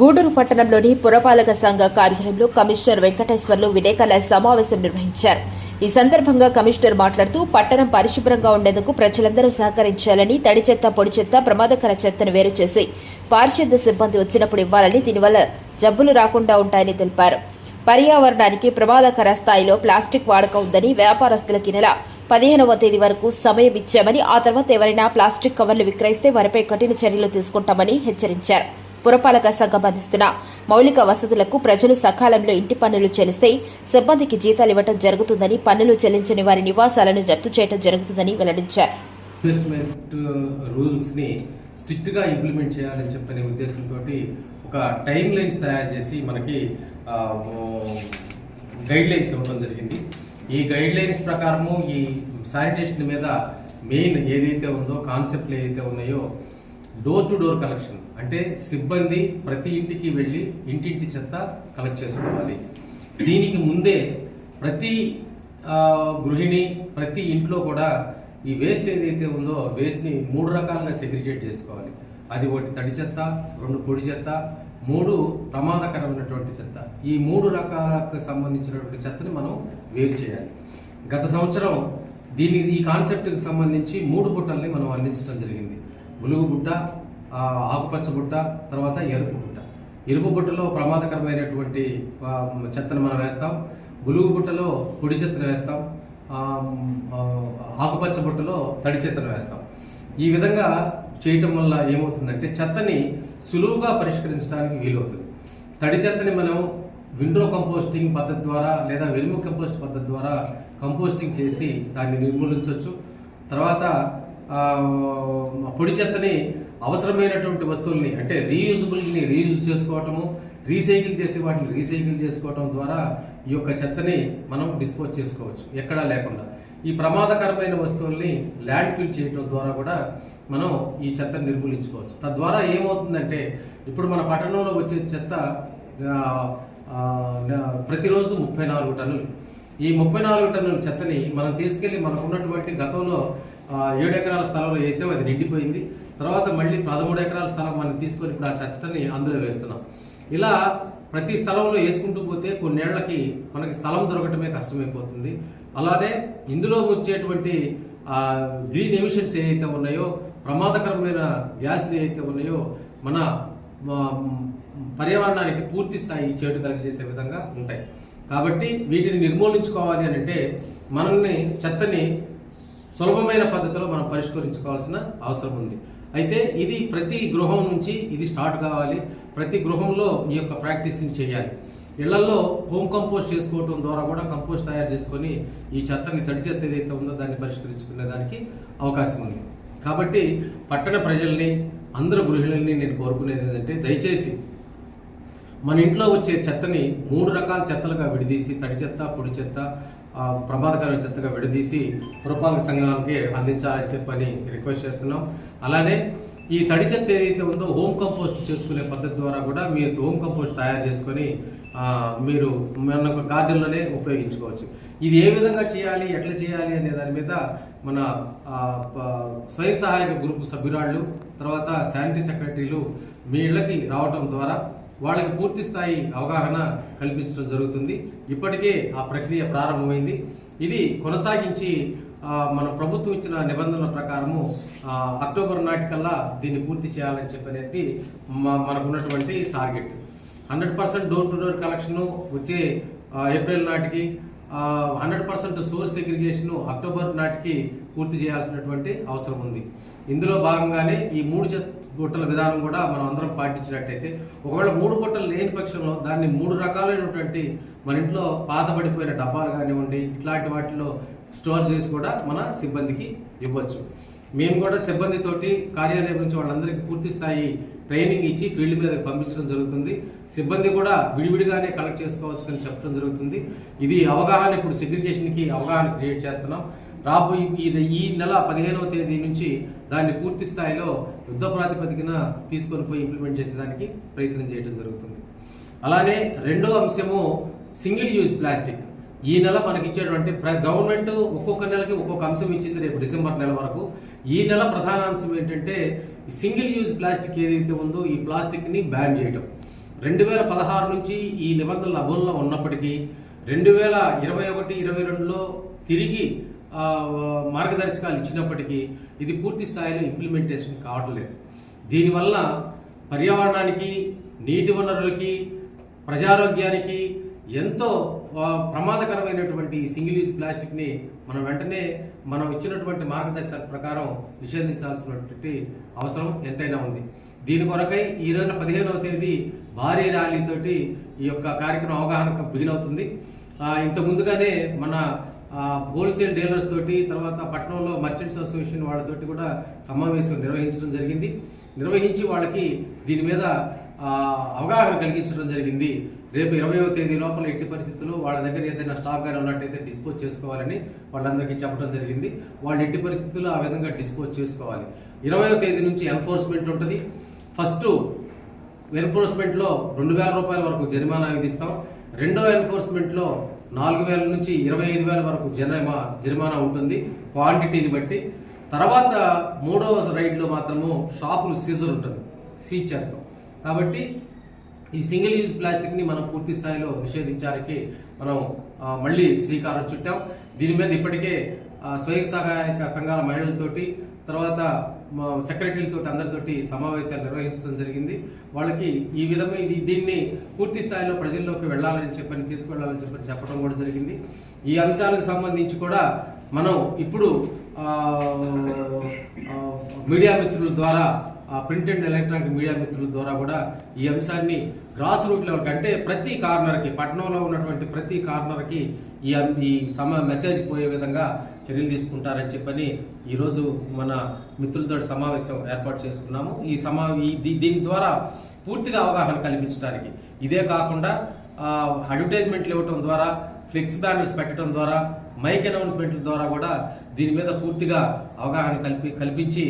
గూడూరు పట్టణంలోని పురపాలక సంఘ కార్యాలయంలో కమిషనర్ వెంకటేశ్వర్లు విలేకరుల సమావేశం నిర్వహించారు. ఈ సందర్భంగా కమిషనర్ మాట్లాడుతూ పట్టణం పరిశుభ్రంగా ఉండేందుకు ప్రజలందరూ సహకరించాలని తడి చెత్త పొడి చెత్త ప్రమాదకర చెత్తను వేరు చేసి పారిశుద్ధ సిబ్బంది వచ్చినప్పుడు ఇవ్వాలని దీనివల్ల జబ్బులు రాకుండా ఉంటాయని తెలిపారు. పర్యావరణానికి ప్రమాదకర స్థాయిలో ప్లాస్టిక్ వాడకం ఉందని వ్యాపారస్తులకి నెల పదిహేనవ తేదీ వరకు సమయం ఇచ్చామని ఆ తర్వాత ఎవరైనా ప్లాస్టిక్ కవర్లు విక్రయిస్తే వారిపై కఠిన చర్యలు తీసుకుంటామని హెచ్చరించారు. పురపాలక సంఘం అందిస్తున్న మౌలిక వసతులకు ప్రజలు సకాలంలో ఇంటి పన్నులు చెల్లిస్తే సిబ్బందికి జీతాలు ఇవ్వడం జరుగుతుందని పన్నులు చెల్లించని వారి నివాసాలను జప్తు చేయడం జరుగుతుందని వెల్లడించారు. ఇన్వెస్ట్మెంట్ రూల్స్ని uh, స్ట్రిక్ట్గా ఇంప్లిమెంట్ చేయాలని చెప్పనే ఉద్దేశంతో ఒక టైం లైన్స్ తయారు చేసి మనకి గైడ్ లైన్స్ ఇవ్వడం జరిగింది. ఈ గైడ్ లైన్స్ ప్రకారము ఈ శానిటేషన్ మీద మెయిన్ ఏదైతే ఉందో కాన్సెప్ట్లు ఏదైతే ఉన్నాయో డోర్ టు డోర్ కలెక్షన్ అంటే సిబ్బంది ప్రతి ఇంటికి వెళ్ళి ఇంటింటి చెత్త కలెక్ట్ చేసుకోవాలి. దీనికి ముందే ప్రతి గృహిణి ప్రతి ఇంట్లో కూడా ఈ వేస్ట్ ఏదైతే ఉందో వేస్ట్ని మూడు రకాలుగా సెగ్రిగేట్ చేసుకోవాలి. అది ఒకటి తడి చెత్త రెండు పొడి చెత్త మూడు ప్రమాదకరమైనటువంటి చెత్త. ఈ మూడు రకాలకు సంబంధించినటువంటి చెత్తని మనం వేరు చేయాలి. గత సంవత్సరం దీనికి ఈ కాన్సెప్ట్కి సంబంధించి మూడు పుట్టల్ని మనం అందించడం జరిగింది. బులుగు బుట్ట ఆకుపచ్చ బుట్ట తర్వాత ఎరుపు బుట్ట. ఎరుపు బుట్టలో ప్రమాదకరమైనటువంటి చెత్తను మనం వేస్తాం. బులుగు బుట్టలో పొడి చెత్తను వేస్తాం. ఆకుపచ్చ బుట్టలో తడి చెత్తను వేస్తాం. ఈ విధంగా చేయటం వల్ల ఏమవుతుందంటే చెత్తని సులువుగా పరిష్కరించడానికి వీలవుతుంది. తడి చెత్తని మనం విండో కంపోస్టింగ్ పద్ధతి ద్వారా లేదా వెలుము కంపోస్ట్ పద్ధతి ద్వారా కంపోస్టింగ్ చేసి దాన్ని నిర్మూలించవచ్చు. తర్వాత పొడి చెత్తని అవసరమైనటువంటి వస్తువుల్ని అంటే రీయూజబుల్ని రీయూజ్ చేసుకోవటము రీసైకిల్ చేసి వాటిని రీసైకిల్ చేసుకోవటం ద్వారా ఈ యొక్క చెత్తని మనం డిస్పోజ్ చేసుకోవచ్చు ఎక్కడా లేకుండా. ఈ ప్రమాదకరమైన వస్తువుల్ని ల్యాండ్ ఫిల్ చేయటం ద్వారా కూడా మనం ఈ చెత్తని నిర్మూలించుకోవచ్చు. తద్వారా ఏమవుతుందంటే ఇప్పుడు మన పట్టణంలో వచ్చే చెత్త ప్రతిరోజు ముప్పై నాలుగు టన్నులు. ఈ ముప్పై నాలుగు టన్నుల చెత్తని మనం తీసుకెళ్ళి మనకు ఉన్నటువంటి గతంలో ఏడు ఎకరాల స్థలంలో వేసాం అది నిండిపోయింది. తర్వాత మళ్ళీ పదమూడు ఎకరాల స్థలం మనం తీసుకొని ఇప్పుడు ఆ చెత్తని అందులో వేస్తున్నాం. ఇలా ప్రతి స్థలంలో వేసుకుంటూ పోతే కొన్నేళ్ళకి మనకి స్థలం దొరకటమే కష్టమైపోతుంది. అలానే ఇందులో వచ్చేటువంటి గ్రీన్ ఎమిషన్స్ ఏవైతే ఉన్నాయో ప్రమాదకరమైన గ్యాస్లు ఏవైతే ఉన్నాయో మన పర్యావరణానికి పూర్తి స్థాయి చేటు చేసే విధంగా ఉంటాయి. కాబట్టి వీటిని నిర్మూలించుకోవాలి అని అంటే మనల్ని చెత్తని సులభమైన పద్ధతిలో మనం పరిష్కరించుకోవాల్సిన అవసరం ఉంది. అయితే ఇది ప్రతి గృహం నుంచి ఇది స్టార్ట్ కావాలి. ప్రతి గృహంలో ఈ యొక్క ప్రాక్టీస్ని చేయాలి. ఇళ్ళలో హోమ్ కంపోస్ట్ చేసుకోవటం ద్వారా కూడా కంపోస్ట్ తయారు చేసుకొని ఈ చెత్తని తడి చెత్త ఏదైతే ఉందో దాన్ని పరిష్కరించుకునే దానికి అవకాశం ఉంది. కాబట్టి పట్టణ ప్రజల్ని అందరు గృహిణుల్ని నేను కోరుకునేది ఏంటంటే దయచేసి మన ఇంట్లో వచ్చే చెత్తని మూడు రకాల చెత్తలుగా విడిదీసి తడి చెత్త పొడి చెత్త ప్రమాదకరమైన చెత్తగా విడదీసి పురపాలక సంఘానికి అందించాలని చెప్పని రిక్వెస్ట్ చేస్తున్నాం. అలానే ఈ తడి చెత్త ఏదైతే ఉందో హోమ్ కంపోస్ట్ చేసుకునే పద్ధతి ద్వారా కూడా మీరు హోమ్ కంపోస్ట్ తయారు చేసుకొని మీరు మన గార్డెన్లోనే ఉపయోగించుకోవచ్చు. ఇది ఏ విధంగా చేయాలి ఎట్లా చేయాలి అనే దాని మీద మన స్వయం సహాయక గ్రూప్ సభ్యురాళ్ళు తర్వాత శానిటరీ సెక్రటరీలు మీ ఇళ్ళకి రావటం ద్వారా వాళ్ళకి పూర్తి స్థాయి అవగాహన కల్పించడం జరుగుతుంది. ఇప్పటికే ఆ ప్రక్రియ ప్రారంభమైంది. ఇది కొనసాగించి మన ప్రభుత్వం ఇచ్చిన నిబంధనల ప్రకారము అక్టోబర్ నాటికల్లా దీన్ని పూర్తి చేయాలని చెప్పనేది మనకున్నటువంటి target. Hundred percent door to door collection వచ్చే ఏప్రిల్ నాటికి hundred percent source segregation October నాటికి పూర్తి చేయాల్సినటువంటి అవసరం ఉంది. ఇందులో భాగంగానే ఈ మూడు బుట్టల విధానం కూడా మనం అందరం పాటించినట్టయితే ఒకవేళ మూడు బుట్టలు లేని పక్షంలో దాన్ని మూడు రకాలైనటువంటి మన ఇంట్లో పాతబడిపోయిన డబ్బాలు కానివ్వండి ఇట్లాంటి వాటిలో స్టోర్ చేసి కూడా మన సిబ్బందికి ఇవ్వచ్చు. మేము కూడా సిబ్బందితోటి కార్యాలయం నుంచి వాళ్ళందరికీ పూర్తి స్థాయి ట్రైనింగ్ ఇచ్చి ఫీల్డ్ మీద పంపించడం జరుగుతుంది. సిబ్బంది కూడా విడివిడిగానే కలెక్ట్ చేసుకోవచ్చు అని చెప్పడం జరుగుతుంది. ఇది అవగాహన ఇప్పుడు సెగ్రిగేషన్కి అవగాహన క్రియేట్ చేస్తున్నాం. రాబోయే ఈ ఈ నెల పదిహేనవ తేదీ నుంచి దాన్ని పూర్తి స్థాయిలో యుద్ధ ప్రాతిపదికన తీసుకొని పోయి ఇంప్లిమెంట్ చేసేదానికి ప్రయత్నం చేయడం జరుగుతుంది. అలానే రెండో అంశము సింగిల్ యూజ్ ప్లాస్టిక్ ఈ నెల మనకి ఇచ్చేటువంటి ప్ర- గవర్నమెంట్ ఒక్కొక్క నెలకి ఒక్కొక్క అంశం ఇచ్చింది రేపు డిసెంబర్ నెల వరకు. ఈ నెల ప్రధాన అంశం ఏంటంటే సింగిల్ యూజ్ ప్లాస్టిక్ ఏదైతే ఉందో ఈ ప్లాస్టిక్ని బ్యాన్ చేయడం రెండు వేల పదహారు నుంచి ఈ నిబంధనలు అమల్లో ఉన్నప్పటికీ రెండు వేల ఇరవై ఒకటి ఇరవై రెండులో తిరిగి మార్గదర్శకాలు ఇచ్చినప్పటికీ ఇది పూర్తి స్థాయిలో ఇంప్లిమెంటేషన్ కావట్లేదు దీనివల్ల పర్యావరణానికి నీటి వనరులకి ప్రజారోగ్యానికి ఎంతో ప్రమాదకరమైనటువంటి సింగిల్ యూజ్ ప్లాస్టిక్ని మనం వెంటనే మనం ఇచ్చినటువంటి మార్గదర్శకాల ప్రకారం నిషేధించాల్సినటువంటి అవసరం ఎంతైనా ఉంది. దీని కొరకై ఈ రోజున పదిహేనవ తేదీ భారీ ర్యాలీతోటి ఈ యొక్క కార్యక్రమం అవగాహన బిగినవుతుంది. ఇంత ముందుగానే మన హోల్సేల్ డీలర్స్ తోటి తర్వాత పట్టణంలో మర్చెంట్స్ అసోసియేషన్ వాళ్ళతోటి కూడా సమావేశం నిర్వహించడం జరిగింది. నిర్వహించి వాళ్ళకి దీని మీద అవగాహన కలిగించడం జరిగింది. రేపు ఇరవయవ తేదీ లోపల ఎట్టి పరిస్థితుల్లో వాళ్ళ దగ్గర ఏదైనా స్టాక్ కానీ ఉన్నట్టయితే డిస్పోజ్ చేసుకోవాలని వాళ్ళందరికీ చెప్పడం జరిగింది. వాళ్ళు ఎట్టి పరిస్థితుల్లో ఆ విధంగా డిస్పోజ్ చేసుకోవాలి. ఇరవైవ తేదీ నుంచి ఎన్ఫోర్స్మెంట్ ఉంటుంది. ఫస్ట్ ఎన్ఫోర్స్మెంట్లో రెండు వేల రూపాయల వరకు జరిమానా విధిస్తాం. రెండో ఎన్ఫోర్స్మెంట్లో నాలుగు వేల నుంచి ఇరవై ఐదు వేల వరకు జరిమా జరిమానా ఉంటుంది. క్వాంటిటీని బట్టి. తర్వాత మూడవ రైడ్లో మాత్రము షాపులు సీజర్ ఉంటుంది. సీజ్ చేస్తాం. కాబట్టి ఈ సింగిల్ యూజ్ ప్లాస్టిక్ని మనం పూర్తి స్థాయిలో నిషేధించడానికి మనం మళ్ళీ శ్రీకారం చుట్టాం. దీని మీద ఇప్పటికే స్వయం సహాయక సంఘాల మహిళలతోటి తర్వాత సెక్రటరీలతో అందరితోటి సమావేశాలు నిర్వహించడం జరిగింది. వాళ్ళకి ఈ విధంగా ఇది దీన్ని పూర్తి స్థాయిలో ప్రజల్లోకి వెళ్ళాలని చెప్పని తీసుకువెళ్ళాలని చెప్పని చెప్పడం కూడా జరిగింది. ఈ అంశాలకు సంబంధించి కూడా మనం ఇప్పుడు మీడియా మిత్రుల ద్వారా ప్రింట్ అండ్ ఎలక్ట్రానిక్ మీడియా మిత్రుల ద్వారా కూడా ఈ అంశాన్ని గ్రాస్ రూట్ లెవెల్ కంటే ప్రతి కార్నర్కి పట్టణంలో ఉన్నటువంటి ప్రతి కార్నర్కి ఈ ఈ సమ మెసేజ్ పోయే విధంగా చర్యలు తీసుకుంటారని చెప్పని ఈరోజు మన మిత్రులతో సమావేశం ఏర్పాటు చేసుకున్నాము. ఈ సమా దీని ద్వారా పూర్తిగా అవగాహన కల్పించడానికి. ఇదే కాకుండా అడ్వర్టైజ్మెంట్లు ఇవ్వటం ద్వారా ఫ్లెక్స్ బ్యానర్స్ పెట్టడం ద్వారా మైక్ అనౌన్స్మెంట్ల ద్వారా కూడా దీని మీద పూర్తిగా అవగాహన కల్పి కల్పించి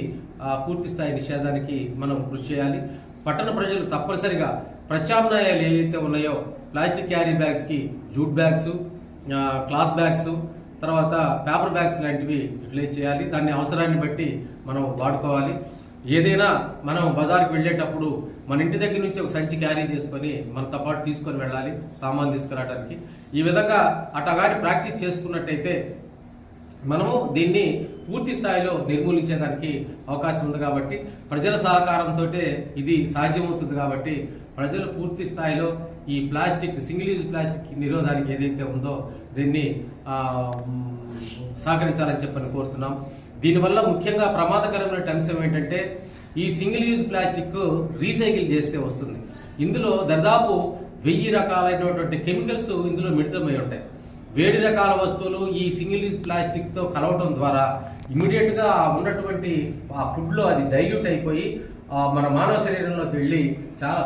పూర్తి స్థాయి నిషేధానికి మనం కృషి చేయాలి. పట్టణ ప్రజలు తప్పనిసరిగా ప్రత్యామ్నాయాలు ఏవైతే ఉన్నాయో ప్లాస్టిక్ క్యారీ బ్యాగ్స్కి జూట్ బ్యాగ్స్ క్లాత్ బ్యాగ్స్ తర్వాత పేపర్ బ్యాగ్స్ లాంటివి యూటిలైజ్ చేయాలి. దాన్ని అవసరాన్ని బట్టి మనం వాడుకోవాలి. ఏదైనా మనం బజార్కి వెళ్ళేటప్పుడు మన ఇంటి దగ్గర నుంచి ఒక సంచి క్యారీ చేసుకొని మనతో పాటు తీసుకొని వెళ్ళాలి సామాన్ తీసుకురావడానికి. ఈ విధంగా అటగాని ప్రాక్టీస్ చేసుకున్నట్టయితే మనము దీన్ని పూర్తి స్థాయిలో నిర్మూలించేదానికి అవకాశం ఉంది కాబట్టి ప్రజల సహకారంతో ఇది సాధ్యమవుతుంది కాబట్టి ప్రజలు పూర్తి స్థాయిలో ఈ ప్లాస్టిక్ సింగిల్ యూజ్ ప్లాస్టిక్ నిరోధానికి ఏదైతే ఉందో దీన్ని సహకరించాలని చెప్పని కోరుతున్నాం. దీనివల్ల ముఖ్యంగా ప్రమాదకరమైన అంశం ఏంటంటే ఈ సింగిల్ యూజ్ ప్లాస్టిక్ రీసైకిల్ చేస్తే వస్తుంది. ఇందులో దాదాపు వెయ్యి రకాలైనటువంటి కెమికల్స్ ఇందులో మిళితమై ఉంటాయి. వేడి రకాల వస్తువులు ఈ సింగిల్ యూజ్ ప్లాస్టిక్తో కలవటం ద్వారా ఇమీడియట్గా ఉన్నటువంటి ఆ ఫుడ్లో అది డైల్యూట్ అయిపోయి మన మానవ శరీరంలోకి వెళ్ళి చాలా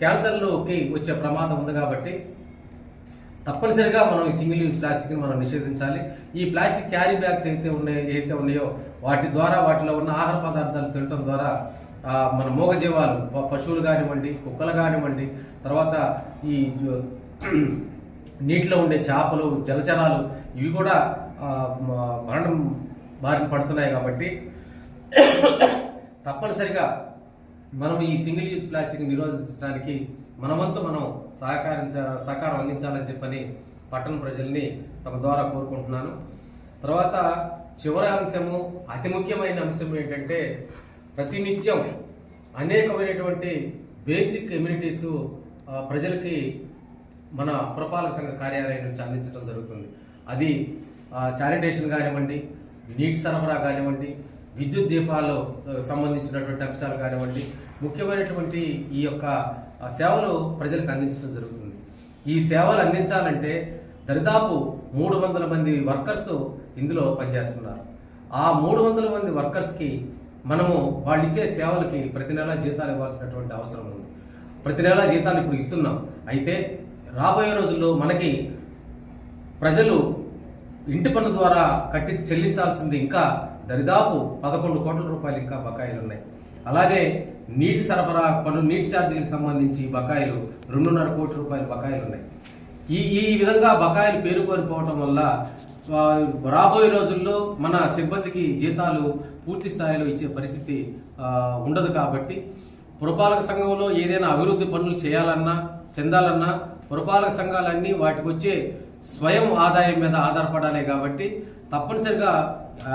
క్యాన్సర్లోకి వచ్చే ప్రమాదం ఉంది కాబట్టి తప్పనిసరిగా మనం ఈ సింగిల్ యూజ్ ప్లాస్టిక్ని మనం నిషేధించాలి. ఈ ప్లాస్టిక్ క్యారీ బ్యాగ్స్ అయితే ఉన్నాయో ఏదైతే ఉన్నాయో వాటి ద్వారా వాటిలో ఉన్న ఆహార పదార్థాలు తినటం ద్వారా మన మూగజీవాలు పశువులు కానివ్వండి కుక్కలు కానివ్వండి తర్వాత ఈ జ- నీటిలో ఉండే చేపలు జలచరాలు ఇవి కూడా మరణం బారిన పడుతున్నాయి కాబట్టి తప్పనిసరిగా మనం ఈ సింగిల్ యూజ్ ప్లాస్టిక్ నిరోధించడానికి మనమంతా మనం సహకరించ సహకారం అందించాలని చెప్పని పట్టణ ప్రజల్ని తమ ద్వారా కోరుకుంటున్నాను. తర్వాత చివరి అంశము అతి ముఖ్యమైన అంశం ఏంటంటే ప్రతినిత్యం అనేకమైనటువంటి బేసిక్ ఇమ్యూనిటీస్ ప్రజలకి మన పురపాలక సంఘ కార్యాలయం నుంచి అందించడం జరుగుతుంది. అది శానిటేషన్ కానివ్వండి నీటి సరఫరా కానివ్వండి విద్యుత్ దీపాలు సంబంధించినటువంటి అంశాలు కానివ్వండి ముఖ్యమైనటువంటి ఈ యొక్క సేవలు ప్రజలకు అందించడం జరుగుతుంది. ఈ సేవలు అందించాలంటే దరిదాపు మూడు వందల మంది వర్కర్స్ ఇందులో పనిచేస్తున్నారు. ఆ మూడు వందల మంది వర్కర్స్కి మనము వాళ్ళు ఇచ్చే సేవలకి ప్రతి నెల జీతాలు ఇవ్వాల్సినటువంటి అవసరం ఉంది. ప్రతి నెల జీతాలు ఇప్పుడు ఇస్తున్నాం. అయితే రాబోయే రోజుల్లో మనకి ప్రజలు ఇంటి పన్ను ద్వారా కట్టి చెల్లించాల్సింది ఇంకా దరిదాపు పదకొండు కోట్ల రూపాయలు ఇంకా బకాయిలు ఉన్నాయి. అలాగే నీటి సరఫరా పన్ను నీటి ఛార్జీలకు సంబంధించి బకాయిలు రెండున్నర కోట్ల రూపాయల బకాయిలు ఉన్నాయి. ఈ ఈ విధంగా బకాయిలు పేరుకొనిపోవటం వల్ల రాబోయే రోజుల్లో మన సిబ్బందికి జీతాలు పూర్తి స్థాయిలో ఇచ్చే పరిస్థితి ఉండదు కాబట్టి పురపాలక సంఘంలో ఏదైనా అభివృద్ధి పనులు చేయాలన్నా చెందాలన్నా పురపాలక సంఘాలన్నీ వాటికి వచ్చే స్వయం ఆదాయం మీద ఆధారపడాలి కాబట్టి తప్పనిసరిగా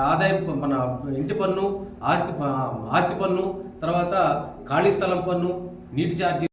ఆదాయం మన ఇంటి పన్ను ఆస్తి ఆస్తి పన్ను తర్వాత ఖాళీ స్థలం పన్ను నీటి ఛార్జీ